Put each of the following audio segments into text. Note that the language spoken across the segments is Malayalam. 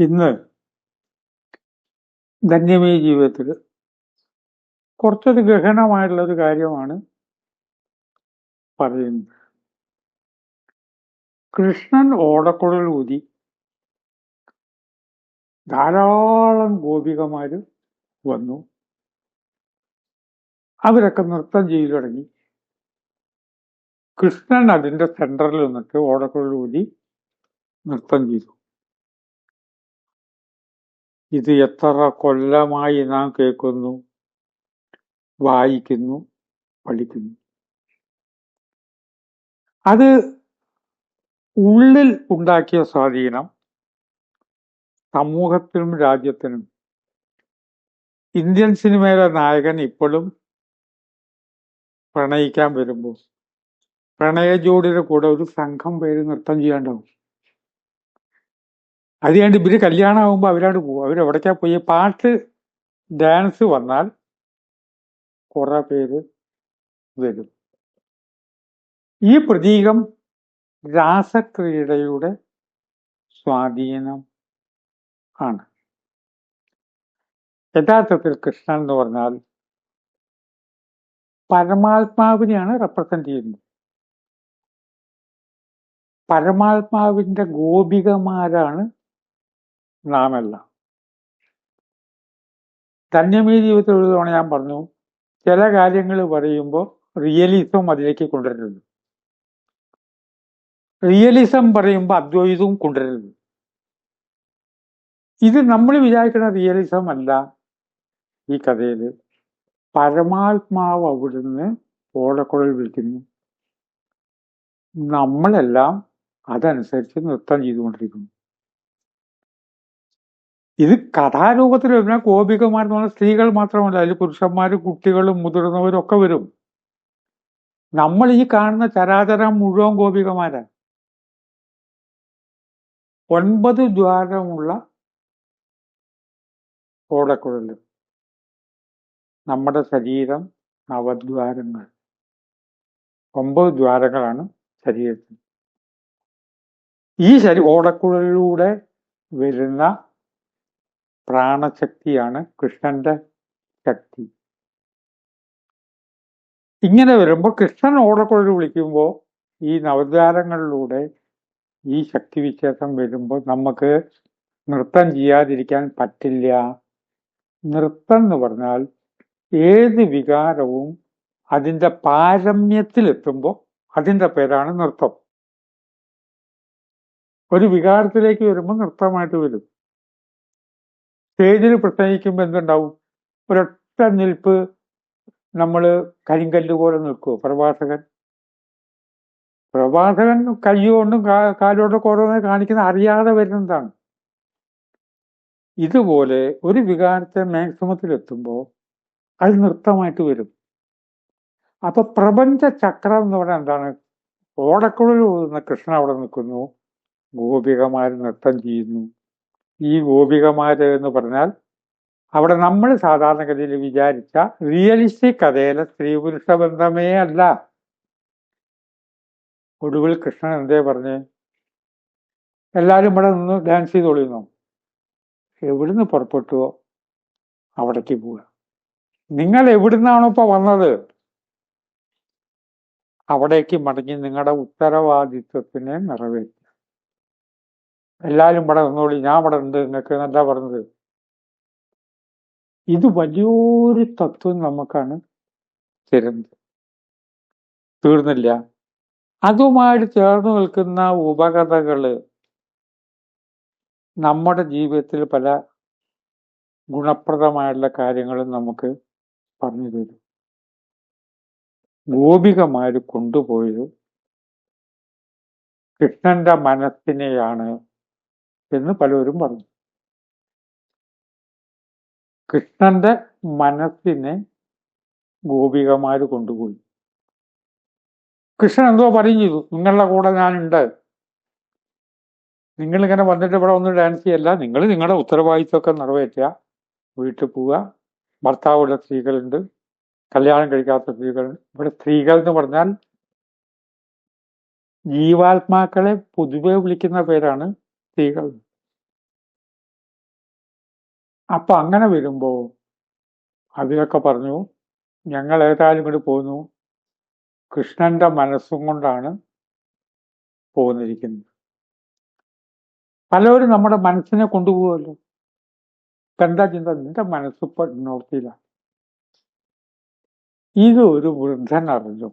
ഇന്ന് ധന്യമേ ജീവിതത്തിൽ കുറച്ചൊരു ഗഹനമായിട്ടുള്ള ഒരു കാര്യമാണ് പറയുന്നത്. കൃഷ്ണൻ ഓടക്കുഴൽ ഊതി ധാരാളം ഗോപികമാർ വന്നു. അവരൊക്കെ നൃത്തം ചെയ്തു തുടങ്ങി. കൃഷ്ണൻ അതിന്റെ സെന്ററിൽ നിന്നിട്ട് ഓടക്കുഴൽ ഊതി നൃത്തം ചെയ്തു. ഇത് എത്ര കൊല്ലമായി നാം കേൾക്കുന്നു വായിക്കുന്നു പഠിക്കുന്നു. അത് ഉള്ളിൽ ഉണ്ടാക്കിയ സ്വാധീനം സമൂഹത്തിനും രാജ്യത്തിനും. ഇന്ത്യൻ സിനിമയിലെ നായകൻ ഇപ്പോഴും പ്രണയിക്കാൻ വരുമ്പോൾ പ്രണയ ജോഡിയുടെ കൂടെ ഒരു സംഘം പേര് നൃത്തം ചെയ്യാണ്ടാവും. അത് കഴിഞ്ഞ് ഇവർ കല്യാണമാകുമ്പോൾ അവരാണ്ട് പോകും അവരെവിടേക്കാ പോയി? പാട്ട് ഡാൻസ് വന്നാൽ കുറെ പേര് വരും. ഈ പ്രതീകം രാസക്രീഡയുടെ സ്വാധീനം ആണ്. യഥാർത്ഥത്തിൽ കൃഷ്ണൻ എന്ന് പറഞ്ഞാൽ പരമാത്മാവിനെയാണ് റെപ്രസെന്റ് ചെയ്യുന്നത്. പരമാത്മാവിന്റെ ഗോപികമാരാണ് നാം എല്ലാം ധന്യമീ ജീവിതത്തിൽ തവണ ഞാൻ പറഞ്ഞു ചില കാര്യങ്ങൾ പറയുമ്പോൾ റിയലിസം അതിലേക്ക് കൊണ്ടുവരരുത്. റിയലിസം പറയുമ്പോൾ അദ്വൈതവും കൊണ്ടുവരരുത്. ഇത് നമ്മൾ വിചാരിക്കുന്ന റിയലിസം അല്ല ഈ കഥയിൽ. പരമാത്മാവ് അവിടുന്ന് ഓടക്കുഴൽ വിളിക്കുന്നു. നമ്മളെല്ലാം അതനുസരിച്ച് നൃത്തം ചെയ്തുകൊണ്ടിരിക്കുന്നു. ഇത് കഥാരൂപത്തിൽ വരുന്ന ഗോപികമാർ എന്ന് പറഞ്ഞാൽ സ്ത്രീകൾ മാത്രമല്ല അതിൽ പുരുഷന്മാരും കുട്ടികളും മുതിർന്നവരും ഒക്കെ വരും. നമ്മൾ ഈ കാണുന്ന ചരാചരം മുഴുവൻ ഗോപികമാരാണ് ഒൻപത് ദ്വാരമുള്ള ഓടക്കുഴൽ നമ്മുടെ ശരീരം നവദ്വാരങ്ങൾ. ഒമ്പത് ദ്വാരങ്ങളാണ് ശരീരത്തിൽ. ഈ ശരീ ഓടക്കുഴലിലൂടെ വരുന്ന പ്രാണശക്തിയാണ് കൃഷ്ണന്റെ ശക്തി. ഇങ്ങനെ വരുമ്പോൾ കൃഷ്ണൻ ഓടക്കുഴൽ വിളിക്കുമ്പോൾ ഈ നവദ്വാരങ്ങളിലൂടെ ഈ ശക്തി വിശേഷം വരുമ്പോൾ നമുക്ക് നൃത്തം ചെയ്യാതിരിക്കാൻ പറ്റില്ല. നൃത്തം എന്ന് പറഞ്ഞാൽ ഏത് വികാരവും അതിന്റെ പാരമ്യത്തിലെത്തുമ്പോൾ അതിന്റെ പേരാണ് നൃത്തം. ഒരു വികാരത്തിലേക്ക് വരുമ്പോൾ നൃത്തമായിട്ട് വരും. സ്റ്റേജിൽ പ്രസംഗിക്കുമ്പോൾ എന്തുണ്ടാവും? ഒരൊറ്റ നിൽപ്പ് നമ്മൾ കരിങ്കല്ല് പോലെ നിൽക്കുമോ പ്രഭാഷകൻ? പ്രഭാഷകൻ കൈകൊണ്ടും കാലുകൊണ്ടൊക്കെ ഓരോന്ന് കാണിക്കുന്ന അറിയാതെ വരുന്നതാണ്. ഇതുപോലെ ഒരു വികാരത്തെ മാക്സിമത്തിലെത്തുമ്പോൾ അത് നൃത്തമായിട്ട് വരും. അപ്പൊ പ്രപഞ്ച ചക്രം എന്ന് പറഞ്ഞാൽ എന്താണ്? ഓടക്കുഴൽ കൃഷ്ണൻ അവിടെ നിൽക്കുന്നു. ഗോപികമാർ നൃത്തം ചെയ്യുന്നു. ഈ ഗോപികമാര് എന്ന് പറഞ്ഞാൽ അവിടെ നമ്മൾ സാധാരണഗതിയിൽ വിചാരിച്ച റിയലിസ്റ്റിക് കഥയിലെ സ്ത്രീ പുരുഷ ബന്ധമേ അല്ല. ഒടുവിൽ കൃഷ്ണൻ എന്തേ പറഞ്ഞു? എല്ലാവരും ഇവിടെ നിന്ന് ഡാൻസ് ചെയ്തോളിയുന്നു എവിടുന്ന് പുറപ്പെട്ടുവോ? അവിടേക്ക് പോവുക. നിങ്ങൾ എവിടുന്നാണോ ഇപ്പൊ വന്നത്? അവിടേക്ക് മടങ്ങി നിങ്ങളുടെ ഉത്തരവാദിത്വത്തിനെ നിറവേറ്റുക. എല്ലാവരും ഇവിടെ നിന്നോളി ഞാൻ ഉണ്ട് നിങ്ങൾക്ക് എന്നല്ല പറഞ്ഞത്. ഇത് വലിയൊരു തത്വം നമുക്കാണ് തരുന്നത്. തീർന്നില്ല. അതുമായിട്ട് ചേർന്ന് നിൽക്കുന്ന ഉപകഥകൾ നമ്മുടെ ജീവിതത്തിൽ പല ഗുണപ്രദമായുള്ള കാര്യങ്ങളും നമുക്ക് പറഞ്ഞു തരും. ഗോപികമാര് കൊണ്ടുപോയത് കൃഷ്ണന്റെ മനസ്സിനെയാണ് എന്ന് പലരും പറഞ്ഞു. കൃഷ്ണന്റെ മനസ്സിനെ ഗോപികമാര് കൊണ്ടുപോയി. കൃഷ്ണൻ എന്തോ പറയും ചെയ്തു. നിങ്ങളുടെ കൂടെ ഞാനുണ്ട്. നിങ്ങളിങ്ങനെ വന്നിട്ട് ഇവിടെ ഒന്ന് ഡാൻസ് ചെയ്യല്ല. നിങ്ങൾ നിങ്ങളുടെ ഉത്തരവാദിത്വമൊക്കെ നിറവേറ്റുക. വീട്ടിൽ പോവുക. ഭർത്താവുള്ള സ്ത്രീകളുണ്ട്. കല്യാണം കഴിക്കാത്ത സ്ത്രീകളുണ്ട്. ഇവിടെ സ്ത്രീകൾ എന്ന് പറഞ്ഞാൽ ജീവാത്മാക്കളെ പൊതുവെ വിളിക്കുന്ന പേരാണ് സ്ത്രീകൾ. അപ്പൊ അങ്ങനെ വരുമ്പോ അവരൊക്കെ പറഞ്ഞു ഞങ്ങൾ ഏതായാലും ഇങ്ങോട്ട് പോന്നു. കൃഷ്ണന്റെ മനസ്സും കൊണ്ടാണ് പോന്നിരിക്കുന്നത്. പലവരും നമ്മുടെ മനസ്സിനെ കൊണ്ടുപോകുമല്ലോ. ഇപ്പൊ എന്താ ചിന്ത? നിന്റെ മനസ്സിപ്പോ നോർത്തിയില്ല ഇത് ഒരു വൃദ്ധൻ അറിഞ്ഞു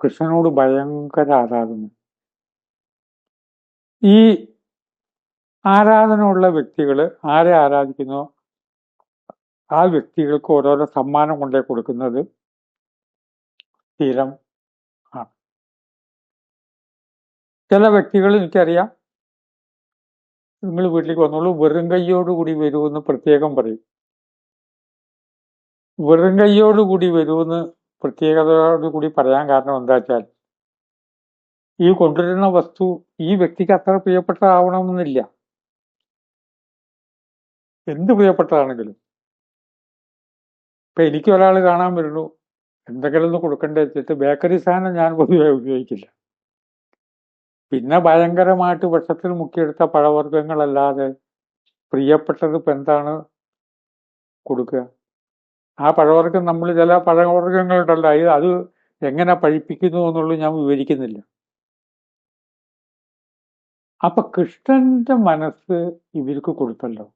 കൃഷ്ണനോട് ഭയങ്കര ആരാധന. ഈ ആരാധന ഉള്ള വ്യക്തികൾ ആരെ ആരാധിക്കുന്നു? ആ വ്യക്തികൾക്ക് ഓരോരോ സമ്മാനം കൊണ്ടേ കൊടുക്കുന്നത് സ്ഥിരം ആണ്. ചില വ്യക്തികൾ എനിക്കറിയാം നിങ്ങൾ വീട്ടിലേക്ക് വന്നോളൂ വെറും കൈയോടുകൂടി വരുമെന്ന് പ്രത്യേകം പറയും. വെറും കൈയോടുകൂടി വരുമെന്ന് പ്രത്യേകതയോടുകൂടി പറയാൻ കാരണം എന്താ വെച്ചാൽ ഈ കൊണ്ടുവരുന്ന വസ്തു ഈ വ്യക്തിക്ക് അത്ര പ്രിയപ്പെട്ടതാവണമെന്നില്ല. എന്ത് പ്രിയപ്പെട്ടതാണെങ്കിലും. ഇപ്പൊ എനിക്ക് ഒരാൾ കാണാൻ വരുന്നു. എന്തെങ്കിലും ഒന്ന് കൊടുക്കേണ്ട വെച്ചിട്ട് ബേക്കറി സാധനം ഞാൻ പൊതുവെ ഉപയോഗിക്കില്ല. പിന്നെ ഭയങ്കരമായിട്ട് വിഷത്തിൽ മുക്കിയെടുത്ത പഴവർഗങ്ങളല്ലാതെ പ്രിയപ്പെട്ടത് ഇപ്പൊ എന്താണ് കൊടുക്കുക? ആ പഴവർഗം നമ്മൾ ചില പഴവർഗങ്ങളുണ്ടല്ലോ അത് എങ്ങനെ പഴിപ്പിക്കുന്നു എന്നുള്ളത് ഞാൻ വിവരിക്കുന്നില്ല. അപ്പൊ കൃഷ്ണന്റെ മനസ്സ് ഇവർക്ക് കൊടുത്തല്ലോ.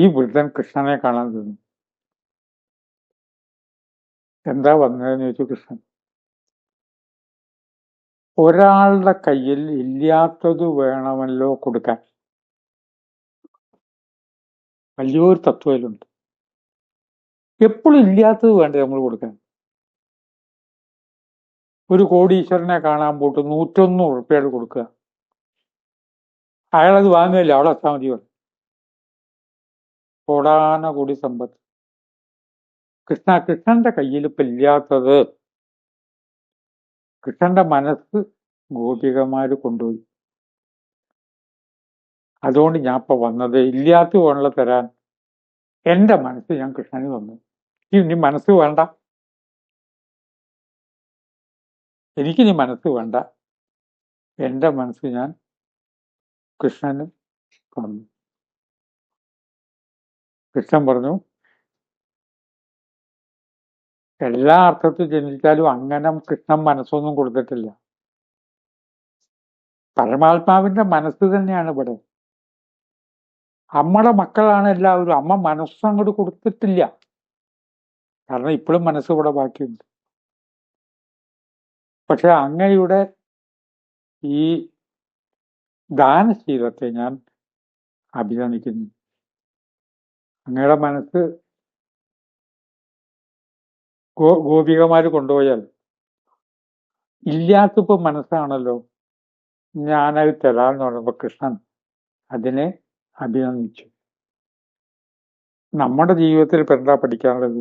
ഈ വൃദ്ധൻ കൃഷ്ണനെ കാണാൻ തന്നു എന്താ വന്നതെന്ന് ചോദിച്ചു കൃഷ്ണൻ. ഒരാളുടെ കയ്യിൽ ഇല്ലാത്തത് വേണമല്ലോ കൊടുക്കാൻ. വലിയൊരു തത്വയിലുണ്ട്. എപ്പോഴും ഇല്ലാത്തത് വേണ്ടേ നമ്മൾ കൊടുക്കാൻ? ഒരു കോടീശ്വരനെ കാണാൻ പോയിട്ട് നൂറ്റൊന്ന് ഉറുപ്പ്യയുടെ കൊടുക്കുക. അയാളത് വാങ്ങുകയില്ല അവിടെ എത്താൻ മതി. കോടാന കോടി സമ്പത്ത്. കൃഷ്ണ കൃഷ്ണന്റെ കയ്യിൽ ഇപ്പം ഇല്ലാത്തത് കൃഷ്ണന്റെ മനസ്സ് ഗോപികമാര് കൊണ്ടുപോയി. അതുകൊണ്ട് ഞാൻ ഇപ്പൊ വന്നത് ഇല്ലാത്ത വേണല്ലോ തരാൻ എന്റെ മനസ്സ് ഞാൻ കൃഷ്ണന് തന്നു. ഇനി മനസ്സ് വേണ്ട. എനിക്കിനി മനസ്സ് വേണ്ട. എന്റെ മനസ്സ് ഞാൻ കൃഷ്ണന് തന്നു. കൃഷ്ണൻ പറഞ്ഞു എല്ലാ അർത്ഥത്തിൽ ചിന്തിച്ചാലും അങ്ങനെ കൃഷ്ണൻ മനസ്സൊന്നും കൊടുത്തിട്ടില്ല. പരമാത്മാവിന്റെ മനസ്സ് തന്നെയാണ് ഇവിടെ. അമ്മയുടെ മക്കളാണ് എല്ലാവരും. അമ്മ മനസ്സങ്ങോട്ട് കൊടുത്തിട്ടില്ല. കാരണം ഇപ്പോഴും മനസ്സ് ഇവിടെ ബാക്കിയുണ്ട്. പക്ഷെ അങ്ങയുടെ ഈ ദാനശീലത്തെ ഞാൻ അഭിനന്ദിക്കുന്നു. അങ്ങയുടെ മനസ്സ് ഗോ ഗോപികമാർ കൊണ്ടുപോയാൽ ഇല്ലാത്തപ്പോ മനസ്സാണല്ലോ ഞാനത് തരാമെന്ന് പറയുമ്പോൾ കൃഷ്ണൻ അതിനെ അഭിനന്ദിച്ചു. നമ്മുടെ ജീവിതത്തിൽ ഇപ്പൊ എന്താ പഠിക്കാനുള്ളത്?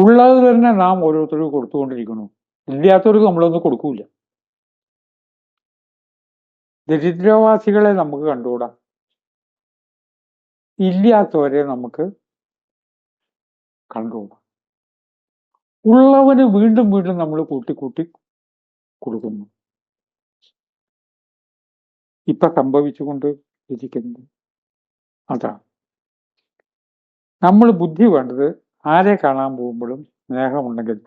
ഉള്ളത് തന്നെ നാം ഓരോരുത്തർക്കും കൊടുത്തുകൊണ്ടിരിക്കുന്നു. ഇല്ലാത്തവർക്ക് നമ്മളൊന്നും കൊടുക്കൂല. ദരിദ്രവാസികളെ നമുക്ക് കണ്ടുകൂടാ? ഇല്ലാത്തവരെ നമുക്ക് കണ്ടുകൂടാ? ഉള്ളവന് വീണ്ടും വീണ്ടും നമ്മൾ കൂട്ടി കൂട്ടി കൊടുക്കുന്നു. ഇപ്പൊ സംഭവിച്ചുകൊണ്ട് ഇരിക്കുന്നത് അതാണ് നമ്മൾ ബുദ്ധി വേണ്ടത് ആരെ കാണാൻ പോകുമ്പോഴും സ്നേഹമുണ്ടെങ്കിൽ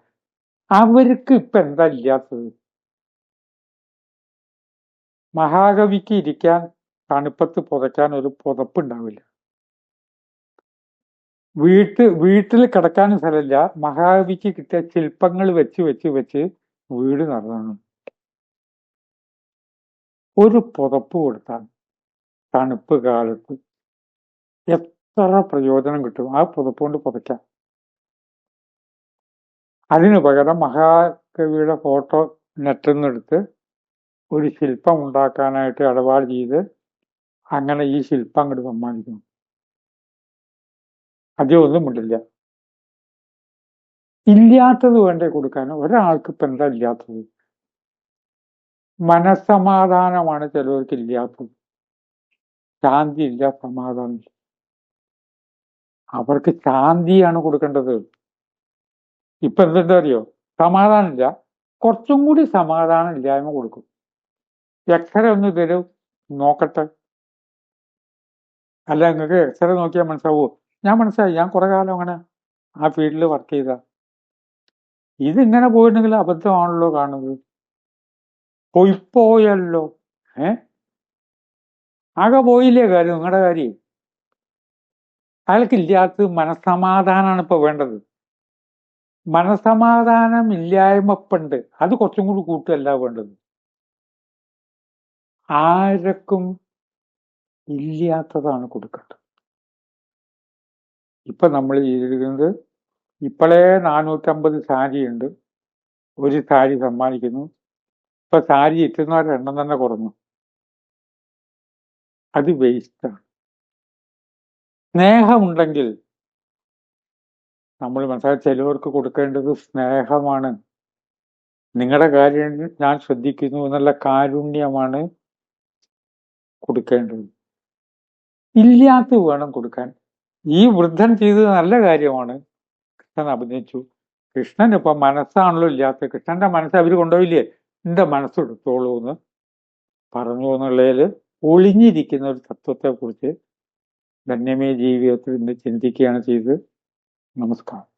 അവർക്ക് ഇപ്പൊ എന്താ ഇല്ലാത്തത്? മഹാകവിക്ക് ഇരിക്കാൻ തണുപ്പത്ത് പുതയ്ക്കാൻ ഒരു പുതപ്പുണ്ടാവില്ല. വീട്ട് വീട്ടിൽ കിടക്കാൻ സ്ഥലമില്ല. മഹാകവിക്ക് കിട്ടിയ ശില്പങ്ങൾ വെച്ച് വെച്ച് വെച്ച് വീട് നടന്നു ഒരു പുതപ്പ് കൊടുത്താൽ തണുപ്പ് കാലത്ത് എത്ര പ്രയോജനം കിട്ടും ആ പുതപ്പ് കൊണ്ട് പുതയ്ക്കാം അതിനു പകരം മഹാകവിയുടെ ഫോട്ടോ നെറ്റെന്നെടുത്ത് ഒരു ശില്പം ഉണ്ടാക്കാനായിട്ട് ഇടപാട് ചെയ്ത് അങ്ങനെ ഈ ശില്പം അങ്ങോട്ട് സമ്മാനിക്കുന്നു. അധികം ഒന്നും ഉണ്ടില്ല ഇല്ലാത്തത് വേണ്ടേ കൊടുക്കാൻ ഒരാൾക്ക് ഇപ്പം എന്താ ഇല്ലാത്തത്? മനസ്സമാധാനമാണ് ചിലവർക്ക് ഇല്ലാത്തത്. ശാന്തി ഇല്ല സമാധാനം അവർക്ക് ശാന്തിയാണ് കൊടുക്കേണ്ടത്. ഇപ്പൊ എന്തെന്താ അറിയോ? സമാധാനമില്ല. കുറച്ചും കൂടി സമാധാനം ഇല്ലായ്മ കൊടുക്കും. എക്സറേ ഒന്ന് തരും. നോക്കട്ടെ. അല്ല നിങ്ങൾക്ക് എക്സറേ നോക്കിയാൽ മനസ്സിലാവോ? ഞാൻ മനസ്സിലായി. ഞാൻ കുറെ കാലം അങ്ങനെ ആ ഫീൽഡിൽ വർക്ക് ചെയ്ത. ഇതിങ്ങനെ പോയിട്ടുണ്ടെങ്കിൽ അബദ്ധമാണല്ലോ കാണുന്നത്. പോയി പോയല്ലോ. ഏ? ആകെ പോയില്ലേ കാര്യം? നിങ്ങളുടെ കാര്യം. അയാൾക്കില്ലാത്തത് മനസ്സമാധാനമാണ് ഇപ്പൊ വേണ്ടത്. മനസമാധാനം ഇല്ലായ്മപ്പുണ്ട് അത് കുറച്ചും കൂടി കൂട്ടുകയല്ല വേണ്ടത്. ആരക്കും ഇല്ലാത്തതാണ് കൊടുക്കേണ്ടത്. ഇപ്പൊ നമ്മൾ ചെയ്തിരിക്കുന്നത് ഇപ്പോഴേ നാനൂറ്റമ്പത് സാരിയുണ്ട് ഒരു സാരി സമ്മാനിക്കുന്നു. ഇപ്പൊ സാരി എത്തുന്നവരുടെ എണ്ണം തന്നെ കുറഞ്ഞു. അത് വേസ്റ്റാണ് സ്നേഹമുണ്ടെങ്കിൽ നമ്മൾ മനസ്സിലാക്കി ചിലവർക്ക് കൊടുക്കേണ്ടത് സ്നേഹമാണ്. നിങ്ങളുടെ കാര്യം ഞാൻ ശ്രദ്ധിക്കുന്നു എന്നുള്ള കാരുണ്യമാണ് കൊടുക്കേണ്ടത്. ഇല്ലാത്ത വേണം കൊടുക്കാൻ. ഈ വൃദ്ധൻ ചെയ്തത് നല്ല കാര്യമാണ്. കൃഷ്ണൻ അഭിനയിച്ചു. കൃഷ്ണൻ ഇപ്പൊ മനസ്സാണല്ലോ ഇല്ലാത്ത. കൃഷ്ണന്റെ മനസ്സ് അവർ കൊണ്ടുപോയില്ലേ? എന്റെ മനസ്സെടുത്തോളൂ എന്ന് പറഞ്ഞു എന്നുള്ളതിൽ ഒളിഞ്ഞിരിക്കുന്ന ഒരു തത്വത്തെ കുറിച്ച് ധന്യമേ ജീവിതത്തിൽ ഇന്ന് ചിന്തിക്കുകയാണ് ചെയ്തത്. Namaskar.